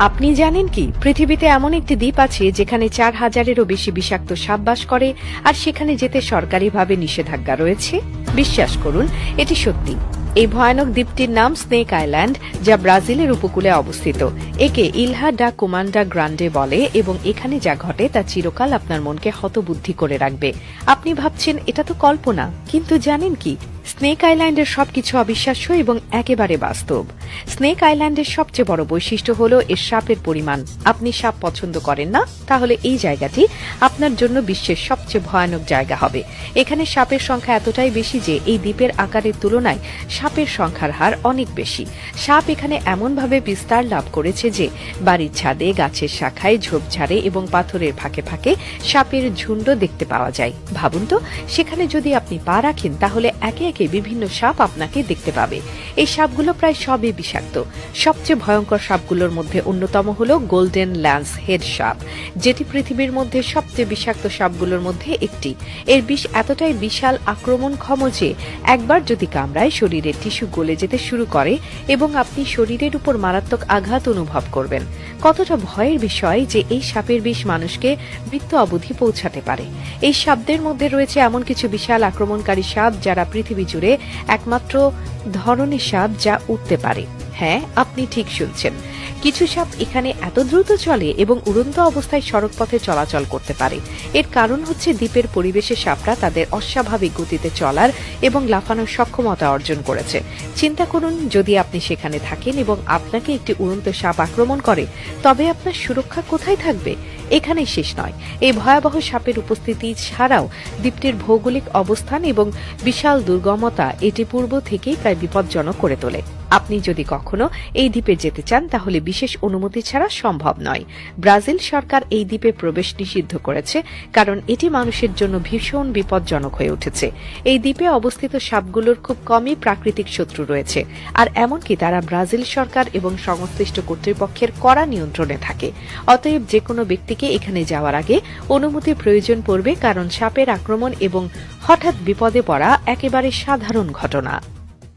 আপনি জানেন কি, পৃথিবীতে এমন একটি দ্বীপ আছে যেখানে চার হাজারেরও বেশি বিষাক্ত সাপ বাস করে আর সেখানে যেতে সরকারিভাবে নিষেধাজ্ঞা রয়েছে। বিশ্বাস করুন, এটি সত্যি। এই ভয়ানক দ্বীপটির নাম স্নেক আইল্যান্ড, যা ব্রাজিলের উপকূলে অবস্থিত। একে ইলহা ডা কুমান্ডা গ্রান্ডে বলে এবং এখানে যা ঘটে তা চিরকাল আপনার মনকে হতবুদ্ধি করে রাখবে। আপনি ভাবছেন, এটা তো কল্পনা। কিন্তু জানেন কি? স্নেক আইল্যান্ডের সবকিছু অবিশ্বাস্য এবং একেবারে বাস্তব। স্নেক আইল্যান্ডের সবচেয়ে বড় বৈশিষ্ট্য হল এর সাপের পরিমাণ। আপনি সাপ পছন্দ করেন না, তাহলে এই জায়গাটি আপনার জন্য বিশ্বের সবচেয়ে ভয়ানক জায়গা হবে। এখানে সাপের সংখ্যা এতটাই বেশি যে এই দ্বীপের আকারের তুলনায় সাপের সংখ্যার হার অনেক বেশি। সাপ এখানে এমনভাবে বিস্তার লাভ করেছে যে, বাড়ির ছাদে, গাছের শাখায় ঝোপঝাড়ে এবং পাথরের ফাঁকে ফাঁকে সাপের ঝুণ্ড দেখতে পাওয়া যায়। ভাবুন তো, সেখানে যদি আপনি পা রাখেন, তাহলে একে একে বিভিন্ন সাপ আপনাকে দেখতে পাবে। এই সাপগুলো প্রায় সবই বিষাক্ত। সবচেয়ে ভয়ঙ্কর সাপগুলোর মধ্যে অন্যতম হল গোল্ডেন ল্যান্স হেড সাপ যেটি পৃথিবীর মধ্যে সবচেয়ে বিষাক্ত সাপগুলোর মধ্যে একটি। এর বিষ এতটাই বিশাল আক্রমণ ক্ষম যে, একবার যদি কামড়ায় শরীরের টিস্যু গলে যেতে শুরু করে এবং আপনি শরীরের উপর মারাত্মক আঘাত অনুভব করবেন। কতটা ভয়ের বিষয় যে এই সাপের বিষ মানুষকে মৃত্যু অবধি পৌঁছাতে পারে। এই সাপদের মধ্যে রয়েছে এমন কিছু বিশাল আক্রমণকারী সাপ যারা পৃথিবী জুড়ে একমাত্র ধরনের সাপ যা উঠতে পারে। হ্যাঁ আপনি ঠিক শুনছেন। কিছু সাপ এখানে এত দ্রুত চলে এবং উড়ন্ত অবস্থায় সড়ক পথে চলাচল করতে পারে। এর কারণ হচ্ছে দ্বীপের পরিবেশে সাপরা তাদের অস্বাভাবিক গতিতে চলার এবং লাফানোর সক্ষমতা অর্জন করেছে। চিন্তা করুন, যদি আপনি সেখানে থাকেন এবং আপনাকে একটি উড়ন্ত সাপ আক্রমণ করে, তবে আপনার সুরক্ষা কোথায় থাকবে? এখানেই শেষ নয়। এই ভয়াবহ সাপের উপস্থিতি ছাড়াও দ্বীপটির ভৌগোলিক অবস্থান এবং বিশাল দুর্গমতা এটি পূর্ব থেকেই প্রায় বিপজ্জনক করে তোলে। আপনি যদি কখনো এই দ্বীপে যেতে চান, তাহলে বিশেষ অনুমতি ছাড়া সম্ভব নয়। ব্রাজিল সরকার এই দ্বীপে প্রবেশ নিষিদ্ধ করেছে, কারণ এটি মানুষের জন্য ভীষণ বিপজ্জনক হয়ে উঠেছে। এই দ্বীপে অবস্থিত সাপগুলোর খুব কমই প্রাকৃতিক শত্রু রয়েছে, আর এমনকি তারা ব্রাজিল সরকার এবং সংশ্লিষ্ট কর্তৃপক্ষের কড়া নিয়ন্ত্রণে থাকে। অতএব যে কোনো ব্যক্তিকে এখানে যাওয়ার আগে অনুমতির প্রয়োজন পড়বে, কারণ সাপের আক্রমণ এবং হঠাৎ বিপদে পড়া একেবারে সাধারণ ঘটনা।